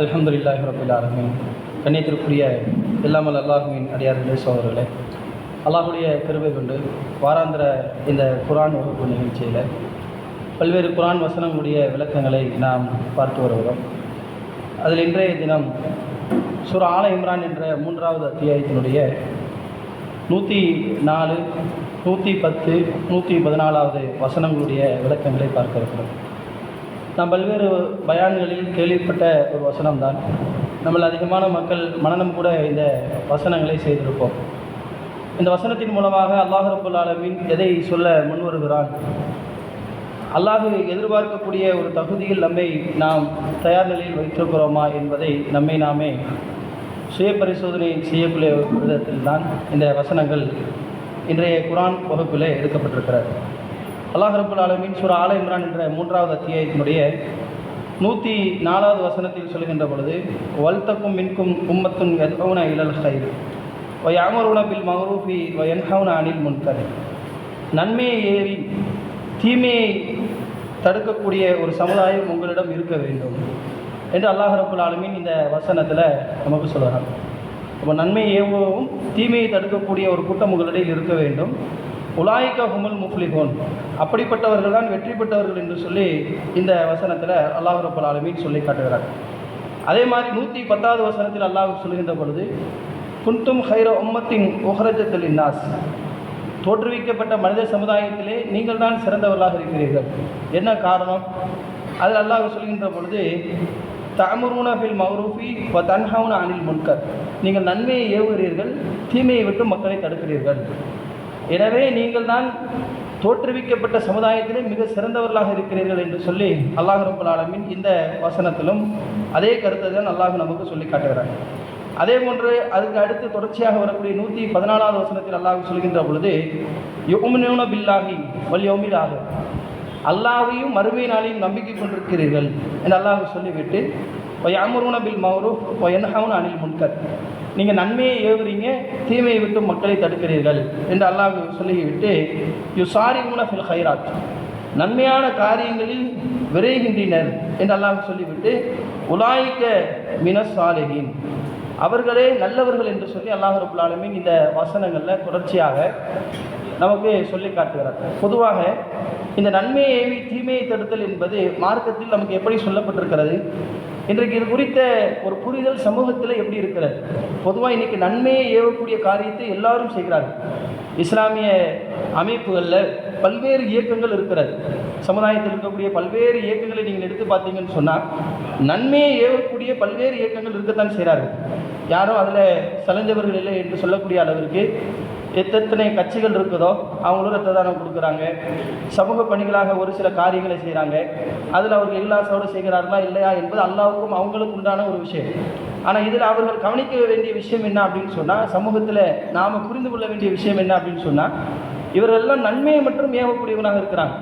அலமதுல்லாஹ் ரபில் கண்ணியத்திற்குரிய இல்லாமல் அல்லாஹுவின் அடியார்களே சோதர்களே அல்லாஹுடைய கிருபை கொண்டு வாராந்திர இந்த குரான் வகுப்பு நிகழ்ச்சியில் பல்வேறு குரான் வசனங்களுடைய விளக்கங்களை நாம் பார்த்து வருகிறோம். அதில் இன்றைய தினம் சுர ஆல இம்ரான் என்ற மூன்றாவது அத்தியாயத்தினுடைய நூற்றி நாலு நூற்றி பத்து நூற்றி பதினாலாவது வசனங்களுடைய விளக்கங்களை பார்க்க இருக்கிறோம். நாம் பல்வேறு பயான்களில் கேள்விப்பட்ட ஒரு வசனம் தான் நம்மள அதிகமான மக்கள் மனநம் கூட இந்த வசனங்களை செய்திருப்போம். இந்த வசனத்தின் மூலமாக அல்லாஹ் ரபுல் ஆலமின் எதை சொல்ல முன்வருகிறான்? அல்லாஹு எதிர்பார்க்கக்கூடிய ஒரு தகுதியில் நம்மை நாம் தயார் நிலையில் வைத்திருக்கிறோமா என்பதை நம்மை நாமே சுய பரிசோதனை செய்யக்கூடிய விதத்தில் தான் இந்த வசனங்கள் இன்றைய குரான் வகுப்பில் எடுக்கப்பட்டிருக்கிறது. அல்லாஹ் ரபுல் ஆலமின் சூரா ஆல இம்ரான் என்ற மூன்றாவது அத்தியாயத்தினுடைய நூற்றி நாலாவது வசனத்தில் சொல்கின்ற பொழுது வல்தக்கும் மின்கும் உம்மத்தும் எதவுன இழல் ஹைர் வயாமருன பில் மஹரூஃபி வயன்ஹவுன அனில் முன்கர். நன்மையை ஏறி தீமையை தடுக்கக்கூடிய ஒரு சமுதாயம் உங்களிடம் இருக்க வேண்டும் என்று அல்லாஹ் ரபுல் ஆலமின் இந்த வசனத்தில் நமக்கு சொல்கிறான் அப்போ நன்மை ஏவவும் தீமையை தடுக்கக்கூடிய ஒரு கூட்டம் உங்களிடையில் இருக்க வேண்டும். உலாய்க ஹுமுல் முஃப்லிஹோன். அப்படிப்பட்டவர்கள் தான் வெற்றி பெற்றவர்கள் என்று சொல்லி இந்த வசனத்தில் அல்லாஹ் ரப்பல் ஆலமீன் சொல்லி காட்டுகிறார். அதே மாதிரி நூற்றி பத்தாவது வசனத்தில் அல்லாஹ் சொல்கின்ற பொழுது குன்தும் ஹைர உம்மத்தின் உஹரஜத்தில் இன்னாஸ் தோற்றுவிக்கப்பட்ட மனித சமுதாயத்திலே நீங்கள் தான் சிறந்தவர்களாக இருக்கிறீர்கள். என்ன காரணம்? அதில் அல்லாஹ் சொல்கின்ற பொழுது தமுருன ஃபில் மௌரூஃபி வ தன்ஹவுன அனில் முன்கர். நீங்கள் நன்மையை ஏவுகிறீர்கள் தீமையை விட்டு மக்களை தடுக்கிறீர்கள். எனவே நீங்கள் தான் தோற்றுவிக்கப்பட்ட சமுதாயத்திலே மிக சிறந்தவர்களாக இருக்கிறீர்கள் என்று சொல்லி அல்லாஹ் ரபுல் ஆலமின் இந்த வசனத்திலும் அதே கருத்தை தான் அல்லாஹ் நமக்கு சொல்லி காட்டுகிறார் அதே போன்று அதுக்கு அடுத்து தொடர்ச்சியாக வரக்கூடிய நூற்றி பதினாலாவது வசனத்தில் அல்லாஹ் சொல்கின்ற பொழுது யுமினூன பில்லாகி வல்யோமிலாக அல்லாவையும் மறுமை நாளையும் நம்பிக்கை கொண்டிருக்கிறீர்கள் என்று அல்லாஹ் சொல்லிவிட்டு ஒயமுருன பில் மௌரூப் ஒயன்ஹவுன் அனில் முன்கர் நீங்கள் நன்மையை ஏவுறீங்க தீமையை விட்டு மக்களை தடுக்கிறீர்கள் என்று அல்லாஹ் சொல்லிவிட்டு யுசாரி உன ஃபில் ஹைராத் நன்மையான காரியங்களில் விரைகின்றனர் என்று அல்லாஹ் சொல்லிவிட்டு உலாய்க்க மினஸ் அவர்களே நல்லவர்கள் என்று சொல்லி அல்லாஹ் ரபுல் இந்த வசனங்களில் தொடர்ச்சியாக நமக்கு சொல்லி காட்டுகிறார். பொதுவாக இந்த நன்மையை ஏவி தீமையை தடுத்தல் என்பது மார்க்கத்தில் நமக்கு எப்படி சொல்லப்பட்டிருக்கிறது? இன்றைக்கு இது குறித்த ஒரு புரிதல் சமூகத்தில் எப்படி இருக்கிறது? பொதுவாக இன்றைக்கி நன்மையை ஏவக்கூடிய காரியத்தை எல்லாரும் செய்கிறார்கள். இஸ்லாமிய அமைப்புகளில் பல்வேறு இயக்கங்கள் இருக்கிறது. சமுதாயத்தில் இருக்கக்கூடிய பல்வேறு இயக்கங்களை நீங்கள் எடுத்து பார்த்தீங்கன்னு சொன்னால் நன்மையை ஏவக்கூடிய பல்வேறு இயக்கங்கள் இருக்கத்தான் செய்கிறார்கள். யாரும் அதில் சலஞ்சவர்கள் இல்லை என்று சொல்லக்கூடிய அளவிற்கு எத்தனை கட்சிகள் இருக்குதோ அவங்களும் ரத்த தானம் கொடுக்குறாங்க. சமூக பணிகளாக ஒரு சில காரியங்களை செய்கிறாங்க அதில் அவர்கள் இல்லாசோடு செய்கிறார்களா இல்லையா என்பது அல்லாவுக்கும் அவங்களுக்கு உண்டான ஒரு விஷயம். ஆனால் இதில் அவர்கள் கவனிக்க வேண்டிய விஷயம் என்ன அப்படின்னு சொன்னால் சமூகத்தில் நாம் புரிந்து கொள்ள வேண்டிய விஷயம் என்ன அப்படின்னு சொன்னால் இவர்களெல்லாம் நன்மையை மட்டும் ஏவக்கூடியவனாக இருக்கிறாங்க.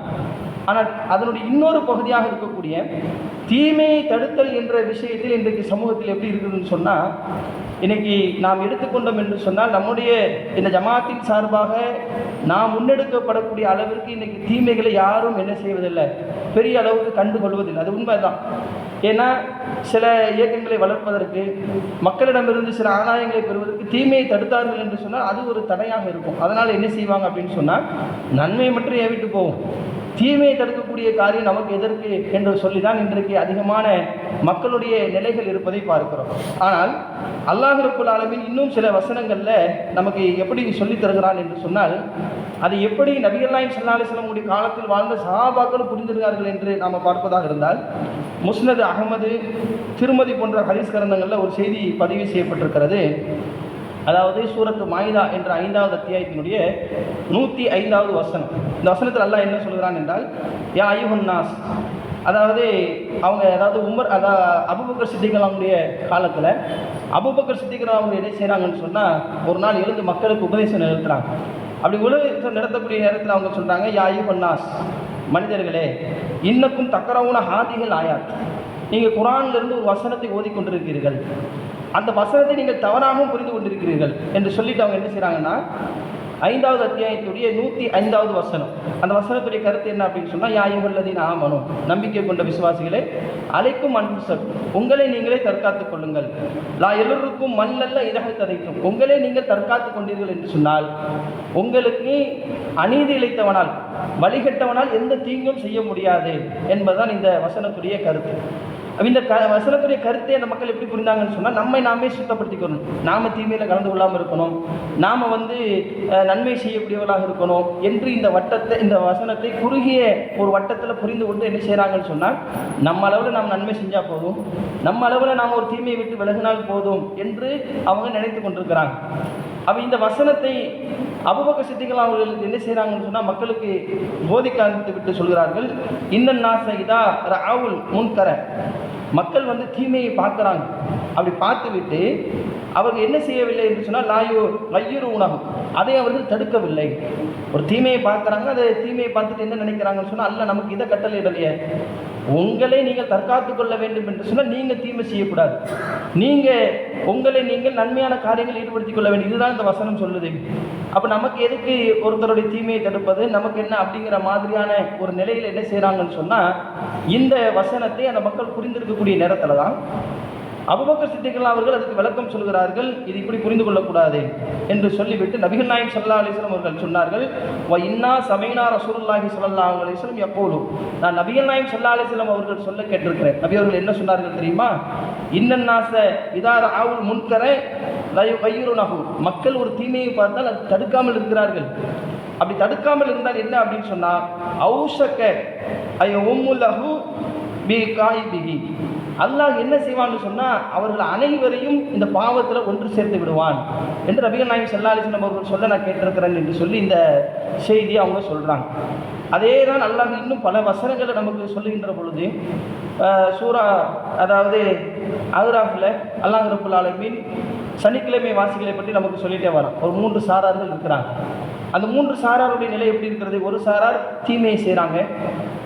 ஆனால் அதனுடைய இன்னொரு பகுதியாக இருக்கக்கூடிய தீமையை தடுத்தல் என்ற விஷயத்தில் இன்றைக்கு சமூகத்தில் எப்படி இருக்குதுன்னு சொன்னால் இன்னைக்கு நாம் எடுத்துக்கொண்டோம் என்று சொன்னால் நம்முடைய இந்த ஜமாத்தின் சார்பாக நாம் முன்னெடுக்கப்படக்கூடிய அளவிற்கு இன்னைக்கு தீமைகளை யாரும் என்ன செய்வதில்லை. பெரிய அளவுக்கு கண்டுகொள்வதில்லை. அது உண்மைதான். ஏன்னா சில இயக்கங்களை வளர்ப்பதற்கு மக்களிடமிருந்து சில ஆதாயங்களை பெறுவதற்கு தீமையை தடுத்தார்கள் என்று சொன்னால் அது ஒரு தடையாக இருக்கும். அதனால் என்ன செய்வாங்க அப்படின்னு சொன்னால் நன்மை மட்டும் ஏவிட்டு போவோம். தீமையை தடுக்கக்கூடிய காரியம் நமக்கு எதற்கு என்று சொல்லி தான் இன்றைக்கு அதிகமான மக்களுடைய நிலைகள் இருப்பதை பார்க்கிறோம். ஆனால் அல்லாஹ் ரப்புல் இன்னும் சில வசனங்களில் நமக்கு எப்படி சொல்லித் தருகிறான் என்று சொன்னால் அது எப்படி நபிகள் நாயம் சல்லா அலிஸ்லாமுடைய காலத்தில் வாழ்ந்த சஹாபாக்களும் புரிந்திருக்கிறார்கள் என்று நாம் பார்ப்பதாக இருந்தால் முஸ்னது அகமது திருமதி போன்ற ஹரிஸ் கரந்தங்களில் ஒரு செய்தி பதிவு செய்யப்பட்டிருக்கிறது. அதாவது சூரத்து மாயிதா என்ற ஐந்தாவது அத்தியாயத்தினுடைய நூற்றி ஐந்தாவது வசனம். இந்த வசனத்தில் அல்லாஹ் என்ன சொல்கிறான் என்றால் யா ஐயுஹன் நாஸ். அதாவது அவங்க அதாவது உமர் அதாவது அபுபக்கர் சித்திகளாமுடைய காலத்தில் அபுபக்கர் அவங்க என்ன செய்கிறாங்கன்னு சொன்னால் ஒரு நாள் எழுந்து மக்களுக்கு உபதேசம் நிறுத்துறாங்க அப்படி உபதேசம் நடத்தக்கூடிய நேரத்தில் அவங்க சொல்கிறாங்க யா ஐயுஹன் மனிதர்களே இன்னக்கும் தக்கரவுன ஹாதிகள் ஆயாத். நீங்கள் குரான்லேருந்து ஒரு வசனத்தை ஓதிக்கொண்டிருக்கிறீர்கள். அந்த வசனத்தை நீங்கள் தவறாகவும் புரிந்து கொண்டிருக்கிறீர்கள் என்று சொல்லிட்டு அவங்க என்ன செய்கிறாங்கன்னா ஐந்தாவது அத்தியாயத்துடைய நூற்றி ஐந்தாவது வசனம். அந்த வசனத்துடைய கருத்து என்ன அப்படின்னு சொன்னால் யாயுள்ளதின் ஆமனும் நம்பிக்கை கொண்ட விசுவாசிகளை அழைக்கும் அன்பு உங்களை நீங்களே தற்காத்துக் கொள்ளுங்கள். லா எல்லோருக்கும் மண்ணல்ல இதக கதைக்கும் உங்களே நீங்கள் தற்காத்துக் கொண்டீர்கள் என்று சொன்னால் உங்களுக்கு அநீதி இழைத்தவனால் வழிகட்டவனால் எந்த தீங்கும் செய்ய முடியாது என்பதுதான் இந்த வசனத்துடைய கருத்து. இந்த க வசனத்துடைய கருத்தை அந்த மக்கள் எப்படி புரிந்தாங்கன்னு சொன்னால் நம்மை நாமே சுத்தப்படுத்திக்கணும். நாம தீமையில் கலந்து கொள்ளாமல் இருக்கணும். நாம் வந்து நன்மை செய்யக்கூடியவர்களாக இருக்கணும் என்று இந்த வட்டத்தை இந்த வசனத்தை குறுகிய ஒரு வட்டத்தில் புரிந்து கொண்டு என்ன செய்கிறாங்கன்னு சொன்னால் நம்ம அளவில் நாம் நன்மை செஞ்சால் போதும். நம்ம அளவில் நாம் ஒரு தீமையை விட்டு விலகினால் போதும் என்று அவங்க நினைத்து கொண்டிருக்கிறாங்க. அப்போ இந்த வசனத்தை அபுபக்க சித்திகள் அவர்கள் என்ன செய்கிறாங்கன்னு சொன்னால் மக்களுக்கு போதிக்க ஆரம்பித்து விட்டு சொல்கிறார்கள். இந்த நாச இதா ராவுல் முன்கர. மக்கள் வந்து தீமையை பார்க்குறாங்க. அப்படி பார்த்து விட்டு அவர்கள் என்ன செய்யவில்லை என்று சொன்னால் லாயோ வையுறு உணகம் அதை அவர்கள் தடுக்கவில்லை. ஒரு தீமையை பார்க்குறாங்க. அதை தீமையை பார்த்துட்டு என்ன நினைக்கிறாங்கன்னு சொன்னால் அல்ல நமக்கு இதை கட்டளையிடலையே. உங்களை நீங்கள் தற்காத்து கொள்ள வேண்டும் என்று சொன்னால் நீங்கள் தீமை செய்யக்கூடாது. நீங்கள் உங்களை நீங்கள் நன்மையான காரியங்கள் ஈடுபடுத்திக் கொள்ள வேண்டும். இதுதான் இந்த வசனம் சொல்லுது. அப்போ நமக்கு எதுக்கு ஒருத்தருடைய தீமையை தடுப்பது? நமக்கு என்ன அப்படிங்கிற மாதிரியான ஒரு நிலையில் என்ன செய்கிறாங்கன்னு சொன்னால் இந்த வசனத்தை அந்த மக்கள் புரிந்திருக்கக்கூடிய நேரத்தில் தான் அபுபக்கர் சித்திகள் அவர்கள் அதுக்கு விளக்கம் சொல்கிறார்கள் இது இப்படி புரிந்து கொள்ளக்கூடாது என்று சொல்லிவிட்டு நபிகள் நாயம் சல்லா அலிஸ்லாம் அவர்கள் சொன்னார்கள் வ இன்னா சமைனா ரசூல்லாஹி சல்லா அலிஸ்லம் எப்போதும் நான் நபிகள் நாயம் சல்லா அலிஸ்லாம் அவர்கள் சொல்ல கேட்டிருக்கிறேன். நபி அவர்கள் என்ன சொன்னார்கள் தெரியுமா? இன்னன் நாச இதார் ஆவுல் முன்கர லயு கையுருனஹு மக்கள் ஒரு தீமையை பார்த்தால் அது தடுக்காமல் இருக்கிறார்கள். அப்படி தடுக்காமல் இருந்தால் என்ன அப்படின்னு சொன்னால் ஔஷக்க ஐயோ உம்முல்லஹு பி காயிபிகி அல்லாஹ் என்ன செய்வான்னு சொன்னால் அவர்கள் அனைவரையும் இந்த பாவத்தில் ஒன்று சேர்த்து விடுவான். என்று ரபிகள் நாயகம் செல்லாலிசனம் அவர்கள் சொல்ல நான் கேட்டிருக்கிறேன் என்று சொல்லி இந்த செய்தியை அவங்க சொல்கிறாங்க அதே தான் அல்லாஹ் இன்னும் பல வசனங்களை நமக்கு சொல்லுகின்ற பொழுது சூரா அதாவது அகராஃபில் அல்லாஹ் ரபுல் சனிக்கிழமை வாசிகளை பற்றி நமக்கு சொல்லிட்டே வரோம் ஒரு மூன்று சாரார்கள் இருக்கிறாங்க. அந்த மூன்று சாராருடைய நிலை எப்படி இருக்கிறது? ஒரு சாரார் தீமையை செய்கிறாங்க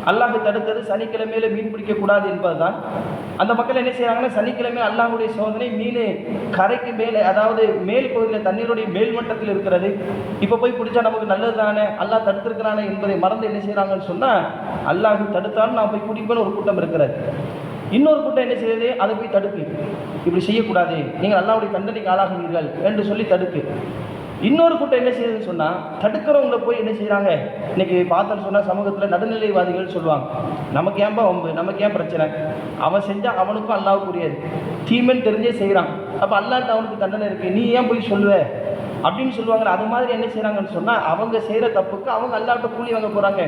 அல்லாஹ் தடுத்தது சனிக்கிழமையில மீன் பிடிக்கக்கூடாது என்பதுதான். அந்த மக்கள் என்ன செய்கிறாங்கன்னா சனிக்கிழமை அல்லாஹுடைய சோதனை மீன் கரைக்கு மேலே அதாவது மேல் பகுதியில் தண்ணீருடைய மேல் மட்டத்தில் இருக்கிறது. இப்போ போய் பிடிச்சா நமக்கு நல்லது தானே அல்லாஹ் தடுத்திருக்கிறானே என்பதை மறந்து என்ன செய்கிறாங்கன்னு சொன்னால் அல்லாஹ் தடுத்தாலும் நான் போய் குடிப்பேன்னு ஒரு கூட்டம் இருக்கிறது. இன்னொரு கூட்டம் என்ன செய்யுது? அதை போய் தடுக்கு. இப்படி செய்யக்கூடாது. நீங்கள் அல்லாவுடைய தண்டனைக்கு ஆளாகுவீர்கள் என்று சொல்லி தடுக்கு. இன்னொரு கூட்டம் என்ன செய்யுதுன்னு சொன்னால் தடுக்கிறவங்கள போய் என்ன செய்கிறாங்க இன்னைக்கு பார்த்தோன்னு சொன்னால் சமூகத்தில் நடுநிலைவாதிகள் சொல்லுவாங்க. நமக்கு ஏன்பா வம்பு? நமக்கு ஏன் பிரச்சனை? அவன் செஞ்சால் அவனுக்கும் அல்லாவுக்குரியது தீமைன்னு தெரிஞ்சே செய்கிறான் அப்போ அல்லாட்ட அவனுக்கு தண்டனை இருக்குது நீ ஏன் போய் சொல்லுவ? அப்படின்னு சொல்லுவாங்க. அது மாதிரி என்ன செய்கிறாங்கன்னு சொன்னால் அவங்க செய்கிற தப்புக்கு அவங்க அல்லாட்ட கூலி வாங்க போகிறாங்க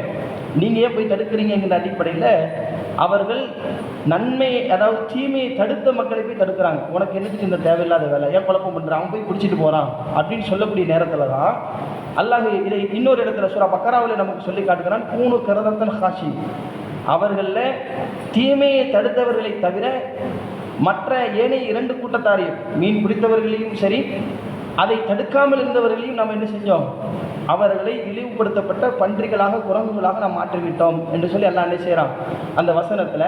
நீங்கள் ஏன் போய் தடுக்கிறீங்கிற அடிப்படையில் அவர்கள் நன்மை அதாவது தீமையை தடுத்த மக்களை போய் தடுக்கிறாங்க. உனக்கு என்னத்துக்கு இந்த தேவையில்லாத வேலை? ஏன் குழப்பம் பண்ணுறான் அவன் போய் பிடிச்சிட்டு போகிறான் அப்படின்னு சொல்லக்கூடிய நேரத்தில் தான் அல்லாஹ் இதை இன்னொரு இடத்துல சூரா பக்கராவில் நமக்கு சொல்லி காட்டுகிறான். பூணு கரதத்தன் ஹாஷி. அவர்களில் தீமையை தடுத்தவர்களை தவிர மற்ற ஏனைய இரண்டு கூட்டத்தாரையும் மீன் பிடித்தவர்களையும் சரி அதை தடுக்காமல் இருந்தவர்களையும் நாம் என்ன செஞ்சோம்? அவர்களை இழிவுபடுத்தப்பட்ட பன்றிகளாக குரங்குகளாக நாம் மாற்றிவிட்டோம் என்று சொல்லி எல்லாம் என்ன செய்கிறான் அந்த வசனத்தில்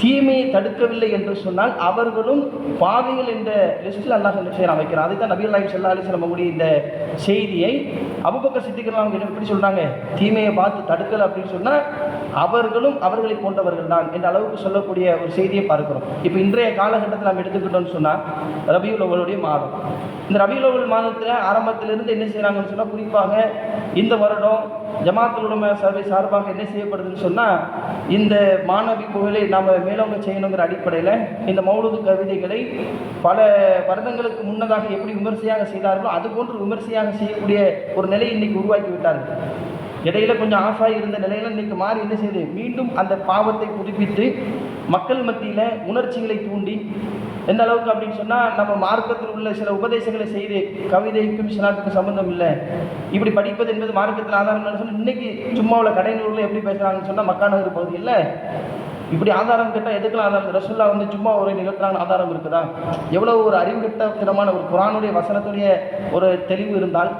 தீமையை தடுக்கவில்லை என்று சொன்னால் அவர்களும் பாவிகள் என்ற லிஸ்ட்டில் அல்லாஹ் என்ன செய்கிறான் வைக்கிறான். அதை தான் நபீர் அல்லாஹி சல்லா அலிஸ்லாம் நம்முடைய இந்த செய்தியை அபுபக்க சித்திகள் அவங்க எப்படி சொல்கிறாங்க தீமையை பார்த்து தடுக்கலை அப்படின்னு சொன்னால் அவர்களும் அவர்களை போன்றவர்கள் தான் என்ற அளவுக்கு சொல்லக்கூடிய ஒரு செய்தியை பார்க்கிறோம். இப்போ இன்றைய காலகட்டத்தில் நாம் எடுத்துக்கிட்டோம்னு சொன்னால் ரபியுல் அவளுடைய மாதம். இந்த ரபியுல் மாதத்தில் ஆரம்பத்திலிருந்து என்ன செய்கிறாங்கன்னு சொன்னால் குறிப்பாக இந்த வருடம் ஜமாத்துல் உடமை சபை சார்பாக என்ன செய்யப்படுதுன்னு சொன்னால் இந்த மாணவி புகழை நாம் மேலோங்க செய்யணுங்கிற அடிப்படையில் இந்த மௌலுது கவிதைகளை பல வருடங்களுக்கு முன்னதாக எப்படி விமர்சையாக செய்தார்களோ அதுபோன்று விமர்சையாக செய்யக்கூடிய ஒரு நிலை இன்னைக்கு உருவாக்கி விட்டார்கள். இடையில கொஞ்சம் ஆஃப் ஆகி இருந்த நிலையில இன்னைக்கு மாறி என்ன செய்யுது மீண்டும் அந்த பாவத்தை புதுப்பித்து மக்கள் மத்தியில் உணர்ச்சிகளை தூண்டி எந்த அளவுக்கு அப்படின்னு சொன்னால் நம்ம மார்க்கத்தில் உள்ள சில உபதேசங்களை செய்து கவிதைக்கும் சிலாட்டுக்கும் சம்மந்தம் இல்லை. இப்படி படிப்பது என்பது மார்க்கத்தில் ஆதாரம் சொன்னால் சொன்னா இன்னைக்கு சும்மா உள்ள கடைநூரில் எப்படி பேசுகிறாங்கன்னு சொன்னால் மக்காநகர் பகுதியில் இப்படி ஆதாரம் கேட்டால் எதுக்கெல்லாம் ஆதாரம் ரசுல்லா வந்து சும்மா ஒரு நிகழ்த்துறாங்க ஆதாரம் இருக்குதா? எவ்வளோ ஒரு அறிவுகட்டத்தனமான ஒரு குரானுடைய வசனத்துடைய ஒரு தெளிவு இருந்தால்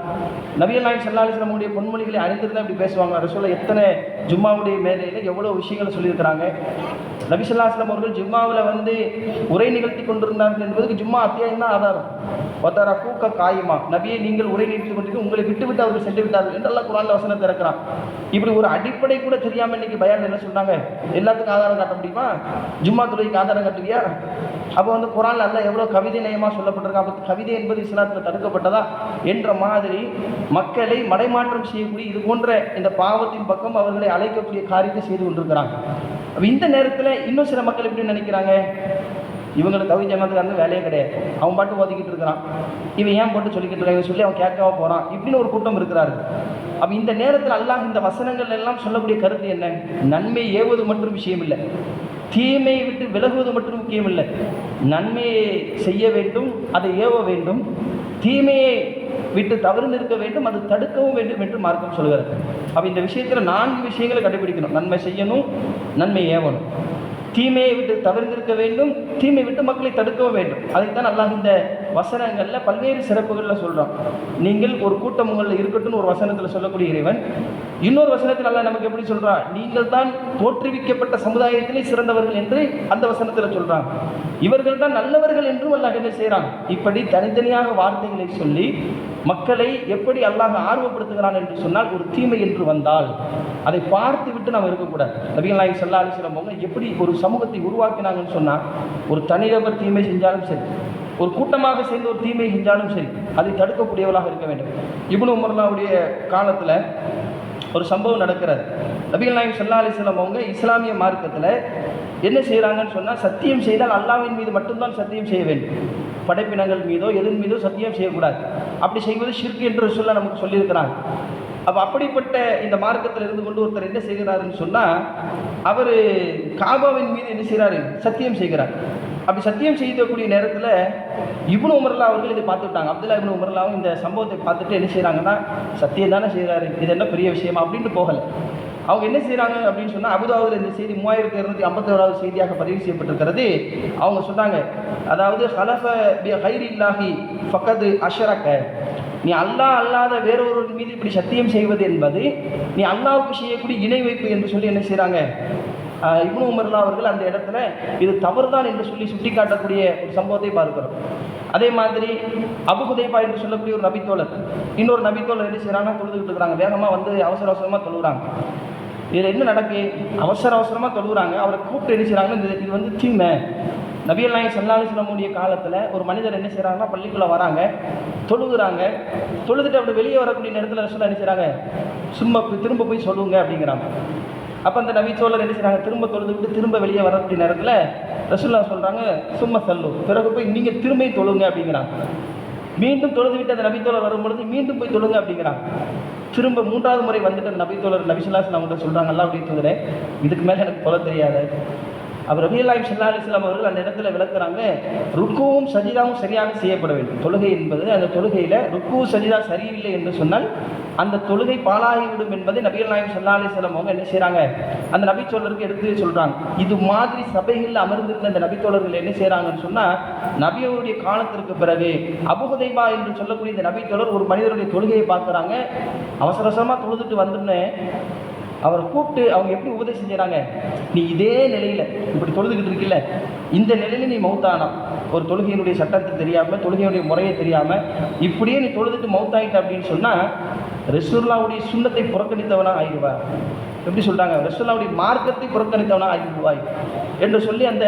நபிகள் நாயன் ஸல்லல்லாஹு நம்முடைய பொன்மொழிகளை அறிந்திருந்தால் இப்படி பேசுவாங்க ரசுல்லா எத்தனை ஜும்மாவுடைய மேலையில் எவ்வளோ விஷயங்கள் சொல்லியிருக்கிறாங்க? நபி ஸல்லல்லாஹு அவர்கள் ஜும்மாவில் வந்து உரை நிகழ்த்தி கொண்டிருந்தார்கள் என்பதுக்கு ஜும்மா அத்தியாயம் தான் ஆதாரம். ஒத்தர கூக்க காயுமா. நபியை நீங்கள் உரை நிகழ்த்தி கொண்டிருக்க உங்களை விட்டு விட்டு அவர்கள் சென்று விட்டார்கள் என்றெல்லாம் குரான் வசனம் திறக்கிறான். இப்படி ஒரு அடிப்படை கூட தெரியாமல் இன்னைக்கு பயான் என்ன சொன்னாங்க எல்லாத்துக்கும் ஆதாரம் ஆதாரம் காட்ட முடியுமா? ஜும்மா துறைக்கு ஆதாரம் காட்டுவியா? அப்போ வந்து குரான்ல அல்ல எவ்வளோ கவிதை நயமாக சொல்லப்பட்டிருக்கா அப்போ கவிதை என்பது இஸ்லாத்தில் தடுக்கப்பட்டதா? என்ற மாதிரி மக்களை மடைமாற்றம் செய்யக்கூடிய இது போன்ற இந்த பாவத்தின் பக்கம் அவர்களை அழைக்கக்கூடிய காரியத்தை செய்து கொண்டிருக்கிறாங்க. அப்போ இந்த நேரத்தில் இன்னும் சில மக்கள் எப்படி நினைக்கிறாங்க? இவங்களுக்கு தவி ஜனத்துக்காரங்க வேலையே கிடையாது. அவன் பாட்டு ஓதிக்கிட்டு இருக்கிறான். இவன் ஏன் போட்டு சொல்லிக்கிட்டு இருக்கான்? இவன் சொல்லி அவன் கேட்கவா போகிறான் இப்படின்னு ஒரு கூட்டம் இருக்கிறாரு. அப்போ இந்த நேரத்தில் அல்லாஹ் இந்த வசனங்கள் எல்லாம் சொல்லக்கூடிய கருத்து என்ன? நன்மை ஏவுவது மட்டும் விஷயம் இல்லை. தீமையை விட்டு விலகுவது மட்டும் முக்கியம் இல்லை. நன்மையை செய்ய வேண்டும் அதை ஏவ வேண்டும். தீமையை விட்டு தவறு நிற்க வேண்டும் அது தடுக்கவும் வேண்டும் என்று மார்க்கம் சொல்கிறது. அப்போ இந்த விஷயத்தில் நான்கு விஷயங்களை கடைபிடிக்கணும் நன்மை செய்யணும் நன்மை ஏவணும். தீமையை விட்டு தவிர்த்திருக்க வேண்டும் தீமை விட்டு மக்களை தடுக்கவும் வேண்டும். அதைத்தான் அல்லாஹ் இந்த வசனங்களில் பல்வேறு சிறப்புகளில் சொல்கிறோம் நீங்கள் ஒரு கூட்டம் உங்களில் இருக்கட்டும்னு ஒரு வசனத்தில் சொல்லக்கூடிய இறைவன் இன்னொரு வசனத்தில் அல்ல நமக்கு எப்படி சொல்கிறான் நீங்கள் தான் தோற்றுவிக்கப்பட்ட சமுதாயத்திலே சிறந்தவர்கள் என்று அந்த வசனத்தில் சொல்கிறான் இவர்கள் தான் நல்லவர்கள் என்றும் அல்லாஹ் என்ன செய்கிறான் இப்படி தனித்தனியாக வார்த்தைகளை சொல்லி மக்களை எப்படி அல்லாஹ் ஆர்வப்படுத்துகிறான் என்று சொன்னால் ஒரு தீமை என்று வந்தால் அதை பார்த்து விட்டு நாம் இருக்கக்கூடாது. நபிகள் நாயகம் சல்லா அலிஸ்லாம் எப்படி ஒரு சமூகத்தை உருவாக்கினாங்கன்னு சொன்னால் ஒரு தனிநபர் தீமை செஞ்சாலும் சரி ஒரு கூட்டமாக சேர்ந்து ஒரு தீமை செஞ்சாலும் சரி அதை தடுக்கக்கூடியவளாக இருக்க வேண்டும். இப்னு உமர்லாவுடைய காலத்தில் ஒரு சம்பவம் நடக்கிறது. நபிகள் நாயகம் சல்லா அலிஸ்லாம் அவங்க இஸ்லாமிய மார்க்கத்தில் என்ன செய்கிறாங்கன்னு சொன்னால் சத்தியம் செய்தால் அல்லாவின் மீது மட்டும்தான் சத்தியம் செய்ய வேண்டும். படைப்பினங்கள் மீதோ எதன் மீதோ சத்தியம் செய்யக்கூடாது. அப்படி செய்வது ஷிர்க் என்று சொல்ல நமக்கு சொல்லியிருக்கிறாங்க. அப்போ அப்படிப்பட்ட இந்த மார்க்கத்தில் இருந்து கொண்டு ஒருத்தர் என்ன செய்கிறாருன்னு சொன்னால் அவர் காபாவின் மீது என்ன செய்கிறாரு? சத்தியம் செய்கிறார். அப்படி சத்தியம் செய்யக்கூடிய நேரத்தில் இப்னு உமர்லா அவர்கள் இதை பார்த்துட்டாங்க. அப்துல்லா இப்னு உமர்லாவும் இந்த சம்பவத்தை பார்த்துட்டு என்ன செய்கிறாங்கன்னா சத்தியம் தானே செய்கிறாரு இது என்ன பெரிய விஷயமா அப்படின்ட்டு போகலை. அவங்க என்ன செய்கிறாங்க அப்படின்னு சொன்னால் அபுதாவில் இந்த செய்தி மூவாயிரத்தி இரநூத்தி ஐம்பத்தோராவது செய்தியாக பதிவு செய்யப்பட்டிருக்கிறது. அவங்க சொன்னாங்க அதாவது ஹலஃப பி ஹைரி இல்லாஹி ஃபக்கது அஷரக்க. நீ அல்லாஹ் அல்லாத வேறொருவர் மீது இப்படி சத்தியம் செய்வது என்பது நீ அல்லாவுக்கு செய்யக்கூடிய இணை வைப்பு என்று சொல்லி என்ன செய்கிறாங்க இப்னு உமர்லா அவர்கள் அந்த இடத்துல இது தவறுதான் என்று சொல்லி சுட்டிக்காட்டக்கூடிய ஒரு சம்பவத்தை பார்க்கிறோம். அதே மாதிரி அபுகுதைபா என்று சொல்லக்கூடிய ஒரு நபித்தோழர் இன்னொரு நபித்தோழர் என்ன செய்கிறாங்கன்னா தொழுதுகிட்டு இருக்கிறாங்க. வேகமாக வந்து அவசர அவசரமாக தொழுகிறாங்க இதில் என்ன நடக்கு? அவசர அவசரமாக தொழுகிறாங்க அவரை கூப்பிட்டு என்ன செய்கிறாங்கன்னு இது இது வந்து தீமை நபியல் நாயகம் சல்லாலி சொல்லக்கூடிய காலத்தில் ஒரு மனிதர் என்ன செய்கிறாங்கன்னா பள்ளிக்குள்ளே வராங்க தொழுகிறாங்க. தொழுதுட்டு அப்படி வெளியே வரக்கூடிய நேரத்தில் ரசூலா என்ன செய்கிறாங்க சும்மா போய் திரும்ப போய் சொல்லுங்க அப்படிங்கிறாங்க. அப்போ அந்த நபி சோழர் என்ன செய்கிறாங்க திரும்ப தொழுது விட்டு திரும்ப வெளியே வரக்கூடிய நேரத்தில் ரசூல்லா சொல்கிறாங்க சும்மா செல்லும் பிறகு போய் நீங்கள் திரும்பி தொழுங்க அப்படிங்கிறாங்க. மீண்டும் தொழுது விட்டு அந்த நபித்தோழர் வரும்பொழுது மீண்டும் போய் தொழுங்க அப்படிங்கிறாங்க. திரும்ப மூன்றாவது முறை வந்துட்டு நபித்தோழர் நபிசுல்லாஸ் அவங்கள்ட்ட சொல்கிறாங்கல்ல அப்படின்னு சொல்கிறேன் இதுக்கு மேலே எனக்கு தொலை தெரியாது. அவர் ரபியல்லாஹி சல்லா அலிஸ்லாம் அவர்கள் அந்த இடத்துல விளக்குறாங்க ருக்குவும் சஜிதாவும் சரியாக செய்யப்பட வேண்டும். தொழுகை என்பது அந்த தொழுகையில் ருக்கு சஜிதா சரியில்லை என்று சொன்னால் அந்த தொழுகை பாலாகிவிடும் என்பதை நபிகள் நாயம் சல்லா அலிஸ்லாம் அவங்க என்ன செய்கிறாங்க அந்த நபித்தோழருக்கு எடுத்து சொல்கிறாங்க இது மாதிரி சபைகளில் அமர்ந்திருந்த அந்த நபித்தோழர்கள் என்ன செய்கிறாங்கன்னு சொன்னால் நபியவருடைய காலத்திற்கு பிறகு அபுகதைபா என்று சொல்லக்கூடிய இந்த நபித்தோழர் ஒரு மனிதருடைய தொழுகையை பார்க்குறாங்க. அவசர அவசரமாக தொழுதுட்டு வந்துன்னு அவரை கூப்பிட்டு அவங்க எப்படி உபதேசம் செய்கிறாங்க நீ இதே நிலையில் இப்படி தொழுதுகிட்டு இருக்கில்ல இந்த நிலையில் நீ மௌத்தானா? ஒரு தொழுகையினுடைய சட்டத்தை தெரியாமல் தொழுகையினுடைய முறையை தெரியாமல் இப்படியே நீ தொழுதுட்டு மௌத்தாயிட்ட அப்படின்னு சொன்னால் ரெசுல்லாவுடைய சுண்ணத்தை புறக்கணித்தவனாக ஆயிடுவா. எப்படி சொல்கிறாங்க ரெசுல்லாவுடைய மார்க்கத்தை புறக்கணித்தவனாக ஆகிடுவாய் என்று சொல்லி அந்த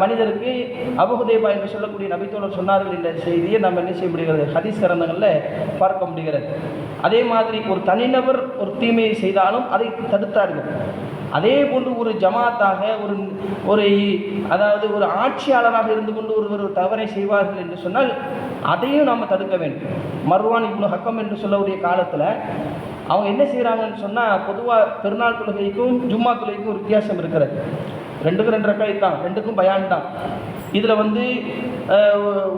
மனிதருக்கு அபுஹுதேபா என்று சொல்லக்கூடிய நபித்தோழர் சொன்னார்கள் என்ற செய்தியை. நம்ம என்ன செய்ய முடிகிறது? ஹதீஸ் கரந்தங்களில் பார்க்க முடிகிறது. அதே மாதிரி ஒரு தனிநபர் ஒரு தீமையை செய்தாலும் அதை தடுத்தார்கள். அதே போன்று ஒரு ஜமாத்தாக ஒரு ஒரு அதாவது ஒரு ஆட்சியாளராக இருந்து கொண்டு ஒருவர் ஒரு தவறை செய்வார்கள் என்று சொன்னால் அதையும் நாம் தடுக்க வேண்டும். மர்வான் இவ்வளோ ஹக்கம் என்று சொல்லக்கூடிய காலத்தில் அவங்க என்ன செய்கிறாங்கன்னு சொன்னால் பொதுவாக பெருநாள் தொழுகைக்கும் ஜும்மா தொழுகைக்கும் ஒரு வித்தியாசம் இருக்கிறது. ரெண்டுக்கும் ரெண்டு ரக்காய் தான் ரெண்டுக்கும் பயான் தான். இதில் வந்து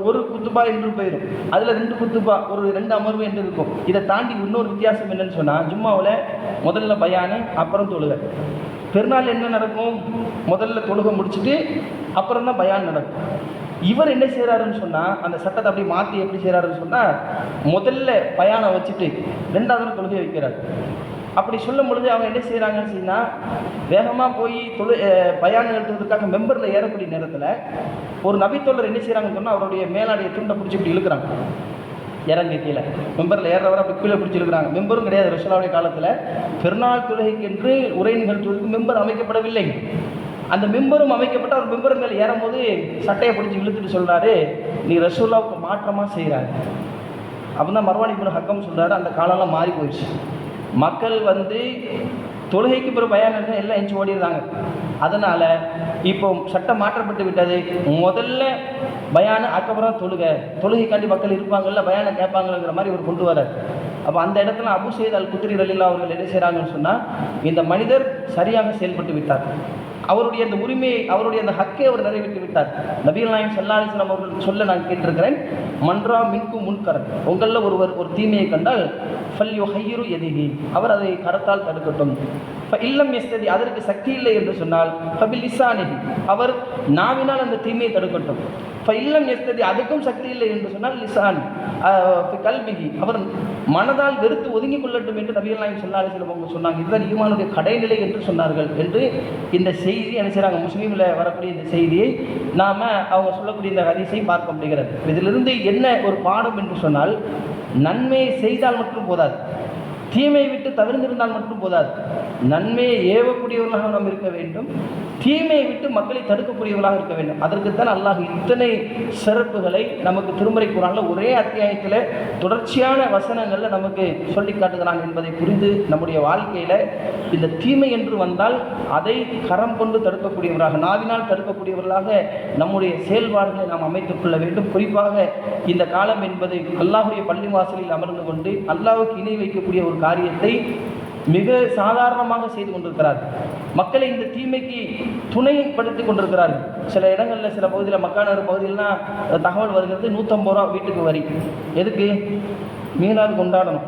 ஒரு குத்துபா என்று போயிடும். அதில் ரெண்டு குத்துபா ஒரு ரெண்டு அமர்வு என்று இருக்கும். இதை தாண்டி இன்னொரு வித்தியாசம் என்னன்னு சொன்னால் ஜும்மாவில் முதல்ல பயானு அப்புறம் தொழுகை. பெருநாள் என்ன நடக்கும்? முதல்ல தொழுகை முடிச்சுட்டு அப்புறம் தான் பயான் நடக்கும். இவர் என்ன செய்கிறாருன்னு சொன்னால் அந்த சட்டத்தை அப்படி மாற்றி எப்படி செய்கிறாருன்னு சொன்னால் முதல்ல பயானை வச்சுட்டு ரெண்டாவது தொழுகை வைக்கிறார். அப்படி சொல்லும் பொழுது அவங்க என்ன செய்கிறாங்கன்னு சொன்னால் வேகமாக போய் தொழு அஹ் பயான் எழுத்துறதுக்காக மெம்பரில் ஏறக்கூடிய நேரத்தில் ஒரு நபித்தொழர் என்ன செய்கிறாங்கன்னு சொன்னால் அவருடைய மேலாடைய துண்டை பிடிச்சி இப்படி இழுக்கிறாங்க. இறங்க கீழே. மெம்பரில் ஏறவரை அப்படி கீழே பிடிச்சிருக்கிறாங்க மெம்பரும் கிடையாது ரசோலாவுடைய காலத்தில். பெருநாள் தொழுகைக்கென்று உரை நிகழ்த்துவதற்கு மெம்பர் அமைக்கப்படவில்லை. அந்த மெம்பரும் அமைக்கப்பட்ட அவர் மெம்பர் மேலே ஏறும்போது சட்டையை பிடிச்சி இழுத்துட்டு சொல்கிறாரு நீ ரசோல்லாவுக்கு மாற்றமாக செய்கிறாரு அப்போ தான் மர்வானி பின் ஹக்கம் சொல்கிறாரு அந்த காலம்லாம் மாறி போயிடுச்சு. மக்கள் வந்து தொழுகைக்கு பிறகு பயான் எல்லாம் எஞ்சி ஓடிடுறாங்க. அதனால் இப்போ சட்டம் மாற்றப்பட்டு விட்டது. முதல்ல பயானு அதுக்கப்புறம் தொழுகை. தொழுகைக்காண்டி மக்கள் இருப்பாங்கல்ல பயானை கேட்பாங்கங்கிற மாதிரி இவர் கொண்டு வரார் அப்போ அந்த இடத்துல அபு செய்த் அல் குத்ரி ரலில்லா அவர்கள் என்ன செய்கிறாங்கன்னு சொன்னால் இந்த மனிதர் சரியாக செயல்பட்டு விட்டார். அவருடைய அந்த உரிமையை அவருடைய அந்த ஹக்கை அவர் நிறைவேற்றி விட்டார். நபீல் நாயம் சல்லாலிஸ்லாம் அவர்கள் சொல்ல நான் கேட்டிருக்கிறேன் மன்றா மின்கு முன்கரன். உங்களில் ஒருவர் ஒரு தீமையை கண்டால் ஃபல்யோ ஹையரு எதிகி அவர் அதை கரத்தால் தடுக்கட்டும். இல்லம் எஸ்ததி அதற்கு சக்தி இல்லை என்று சொன்னால் ஃபபில் இசானிஹி அவர் நாவினால் அந்த தீமையை தடுக்கட்டும். இப்போ இல்லம் எஸ்ததி அதுக்கும் சக்தி இல்லை என்று சொன்னால் லிசான் கல்விகி அவர் மனதால் வெறுத்து ஒதுங்கிக் கொள்ளட்டும் என்று நபிகள் நாயம் சல்லா அலிஸ்லம் அவங்க சொன்னாங்க. இதுதான் ஈமானுடைய கடைநிலை என்று சொன்னார்கள் என்று இந்த செய்தி என்ன செய்கிறாங்க முஸ்லீமில் வரக்கூடிய இந்த செய்தியை நாம் அவங்க சொல்லக்கூடிய இந்த ஹதீஸை பார்க்க முடிகிறது. இதிலிருந்து என்ன ஒரு பாடம் என்று சொன்னால் நன்மையை செய்தால் மட்டும் போதாது. தீமையை விட்டு தவிர்ந்திருந்தால் மட்டும் போதாது. நன்மையை ஏவக்கூடியவர்களாக நாம் இருக்க வேண்டும். தீமையை விட்டு மக்களை தடுக்கக்கூடியவர்களாக இருக்க வேண்டும். அதற்குத்தான் அல்லாஹ் இத்தனை சிறப்புகளை நமக்கு திருமறை குரானில் ஒரே அத்தியாயத்தில் தொடர்ச்சியான வசனங்களில் நமக்கு சொல்லி காட்டுகிறான் என்பதை புரிந்து நம்முடைய வாழ்க்கையில் இந்த தீமை என்று வந்தால் அதை கரம் கொண்டு தடுக்கக்கூடியவராக நாவினால் தடுக்கக்கூடியவர்களாக நம்முடைய செயல்பாடுகளை நாம் அமைத்துக் கொள்ள வேண்டும். குறிப்பாக இந்த காலம் என்பது அல்லாஹுடைய பள்ளி வாசலில் அமர்ந்து கொண்டு அல்லாஹுக்கு இணை வைக்கக்கூடிய ஒரு காரியத்தை மிக சாதாரணமாக செய்து கொண்டிருக்கிறார் மக்களை இந்த தீமைக்கு துணைப்படுத்தி கொண்டிருக்கிறார்கள். சில இடங்களில் சில பகுதியில் மக்காநகர் பகுதியிலாம் தகவல் வருகிறது நூற்றம்பது ரூபா வீட்டுக்கு வரி. எதுக்கு? மீனாது கொண்டாடணும்.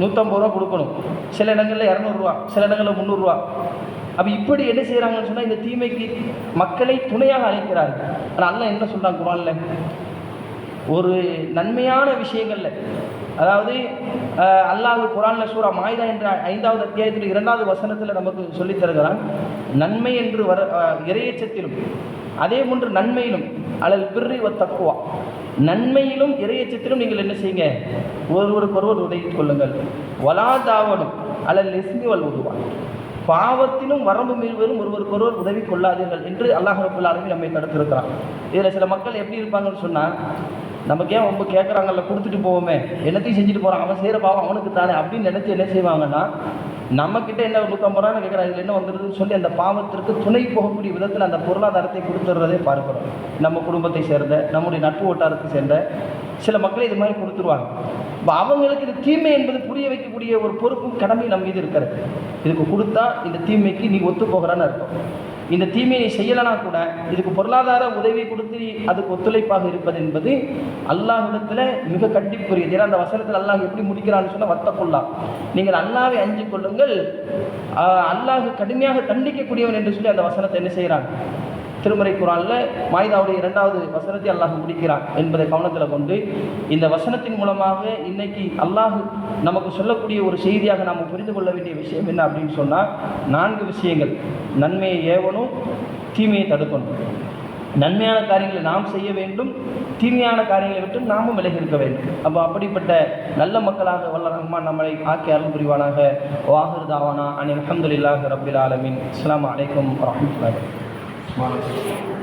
நூற்றம்பது ரூபா கொடுக்கணும். சில இடங்களில் இரநூறுவா சில இடங்களில் முந்நூறுரூவா அப்போ இப்படி என்ன செய்கிறாங்கன்னு சொன்னால் இந்த தீமைக்கு மக்களை துணையாக அழைக்கிறார்கள். ஆனால் அல்லாஹ் என்ன சொல்கிறாங்க குரானில்? ஒரு நன்மையான விஷயங்களில் அதாவது அல்லாஹ் குரானில் சூரா மாயுதா என்ற ஐந்தாவது அத்தியாயத்தில் இரண்டாவது வசனத்தில் நமக்கு சொல்லித் தருகிறான் நன்மை என்று வர இறையச்சத்திலும் அதே போன்று நன்மையிலும் அலல் பிர்ரி வ தக்குவா நன்மையிலும் இறையச்சத்திலும் நீங்கள் என்ன செய்யுங்க? ஒருவருக்கு ஒருவர் உதவி கொள்ளுங்கள் வலாதாவனும் அலல் நெசுங்கி வல் பாவத்திலும் வரம்பு மீறுவரும் ஒருவருக்கொருவர் உதவி கொள்ளாதீர்கள் என்று அல்லாஹ் ரபுல் நம்மை தடுத்திருக்கிறான். இதில் சில மக்கள் எப்படி இருப்பாங்கன்னு சொன்னால் நமக்கு ஏன் ரொம்ப கேட்குறாங்கல்ல கொடுத்துட்டு போவோமே என்னத்தையும் செஞ்சுட்டு போகிறான் அவன் செய்கிற பாவம் அவனுக்கு தானே அப்படின்னு நினச்சி என்ன செய்வாங்கன்னா நம்மக்கிட்ட என்ன ஒரு நூற்றம்பது ரூபான்னு கேட்குறாங்க இதில் என்ன வந்துடுதுன்னு சொல்லி அந்த பாவத்திற்கு துணை போகக்கூடிய விதத்தில் அந்த பொருளாதாரத்தை கொடுத்துடுறதே பார்க்கிறோம். நம்ம குடும்பத்தை சேர்ந்த நம்முடைய நட்பு வட்டாரத்தை சேர்ந்த சில மக்கள் இது மாதிரி கொடுத்துருவாங்க. இப்போ அவங்களுக்கு இது தீமை என்பது புரிய வைக்கக்கூடிய ஒரு பொறுப்பும் கடமையும் நம்ம மீது இருக்கிறது. இதுக்கு கொடுத்தா இந்த தீமைக்கு நீ ஒத்து போகிறான்னு அர்த்தம். இந்த தீமையை நீ செய்யலைனா கூட இதுக்கு பொருளாதார உதவி கொடுத்து அதுக்கு ஒத்துழைப்பாக இருப்பது என்பது அல்லாஹிடத்தில் மிக கண்டிப்புரியது ஏன்னா அந்த வசனத்தில் அல்லாஹ் எப்படி முடிக்கிறான்னு சொன்னால் வத்தக்குள்ளா நீங்கள் அல்லாவை அஞ்சு கொள்ளுங்கள். அல்லாஹ் கடுமையாக தண்டிக்கக்கூடியவன் என்று சொல்லி அந்த வசனத்தை என்ன செய்கிறாங்க திருமறை குரானில் மாயுதாவுடைய இரண்டாவது வசனத்தை அல்லாஹ் முடிக்கிறான் என்பதை கவனத்தில் கொண்டு இந்த வசனத்தின் மூலமாக இன்னைக்கு அல்லாஹ் நமக்கு சொல்லக்கூடிய ஒரு செய்தியாக நாம் புரிந்து கொள்ள வேண்டிய விஷயம் என்ன அப்படின்னு சொன்னால் நான்கு விஷயங்கள். நன்மையை ஏவணும் தீமையை தடுக்கணும். நன்மையான காரியங்களை நாம் செய்ய வேண்டும் தீமையான காரியங்களை விட்டு நாமும் விலகி இருக்க வேண்டும். அப்போ அப்படிப்பட்ட நல்ல மக்களாக வல்ல ரஹ்மான் நம்மளை ஆக்கி அருள் புரிவானாக. வாஹிர் தாவானா அனில் அஹமதுல்லாஹ் ரபில் ஆலமின். அஸ்ஸலாமு அலைக்கும் வரஹ்மத்துல்லாஹி মানুষ